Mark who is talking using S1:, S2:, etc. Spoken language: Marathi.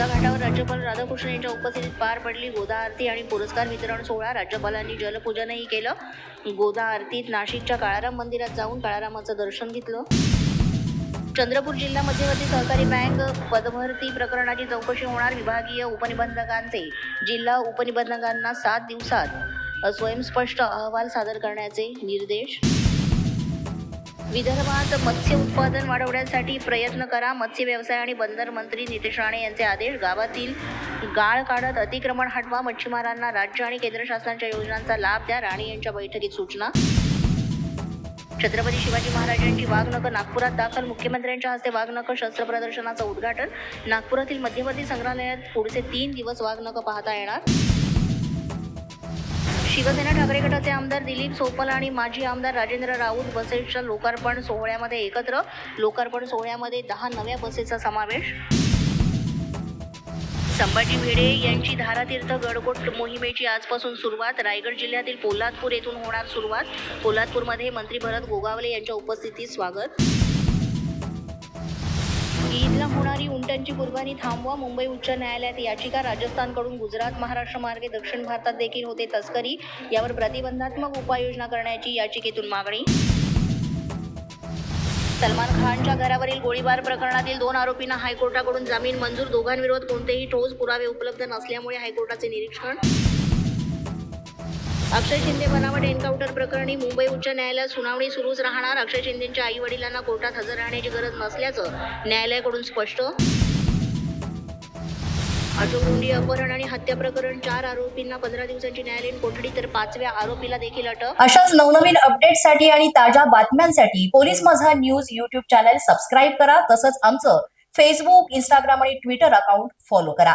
S1: राज्यपाल राधाकृष्ण यांच्या उपस्थितीत पार पडली. गोदा आरती आणि पुरस्कार वितरण सोहळा. राज्यपालांनी जलपूजनही केलं. गोदा आरतीत नाशिकच्या काळाराम मंदिरात जाऊन काळारामाचं दर्शन घेतलं. चंद्रपूर जिल्हा मध्यवर्ती सहकारी बँक पदभरती प्रकरणाची चौकशी होणार विभागीय उपनिबंधकांचे. जिल्हा उपनिबंधकांना सात दिवसात स्वयंस्पष्ट अहवाल सादर करण्याचे निर्देश विदर्भात मत्स्य उत्पादन वाढवण्यासाठी प्रयत्न करा. मत्स्य व्यवसाय आणि बंदर मंत्री नितेश राणे यांचे आदेश. गावातील गाळ काढत अतिक्रमण हटवा. मच्छीमारांना राज्य आणि केंद्र शासनाच्या योजनांचा लाभ द्या. राणे यांच्या बैठकीत सूचना. छत्रपती शिवाजी महाराजांची वाघनखं नागपुरात दाखल. मुख्यमंत्र्यांच्या हस्ते वाघनखं शस्त्र प्रदर्शनाचं उद्घाटन. नागपुरातील मध्यवर्ती संग्रहालयात पुढचे तीन दिवस वाघनखं पाहता येणार. शिवसेना ठाकरे गटाचे आमदार दिलीप सोपल आणि माजी आमदार राजेंद्र राऊत बसेसच्या लोकार्पण सोहळ्यामध्ये एकत्र. लोकार्पण सोहळ्यामध्ये दहा नव्या बसेसचा समावेश. संभाजी भिडे यांची धारातीर्थ गडकोट मोहिमेची आजपासून सुरुवात. रायगड जिल्ह्यातील पोलादपूर येथून होणार सुरुवात. पोलादपूरमध्ये मंत्री भरत गोगावले यांच्या उपस्थितीत स्वागत. ईदला होणारी उंटांची कुर्बानी थांबवा. मुंबई उच्च न्यायालयात याचिका राजस्थानकडून गुजरात महाराष्ट्र मार्गे दक्षिण भारतात देखील होते. तस्करी यावर प्रतिबंधात्मक उपाययोजना करण्याची याचिकेतून मागणी. सलमान खानच्या घरावरील गोळीबार प्रकरणातील दोन आरोपींना हायकोर्टाकडून जामीन मंजूर. दोघांविरोधात कोणतेही ठोस पुरावे उपलब्ध नसल्यामुळे हायकोर्टाचे निरीक्षण अक्षय शिंदे बनावट एन्काउंटर प्रकरणी मुंबई उच्च न्यायालयात सुनावणी सुरूच राहणार. अक्षय शिंदेच्या आई वडिलांना कोर्टात हजर राहण्याची गरज नसल्याचं न्यायालयाकडून स्पष्ट. अशोक मुंडी अपहरण आणि हत्या प्रकरण चार आरोपींना पंधरा दिवसांची न्यायालयीन कोठडी तर पाचव्या आरोपीला देखील अटक.
S2: अशाच नवनवीन अपडेटसाठी आणि ताज्या बातम्यांसाठी police Majha news YouTube channel subscribe करा. तसंच आमचं फेसबुक इंस्टाग्राम आणि ट्विटर अकाउंट फॉलो करा.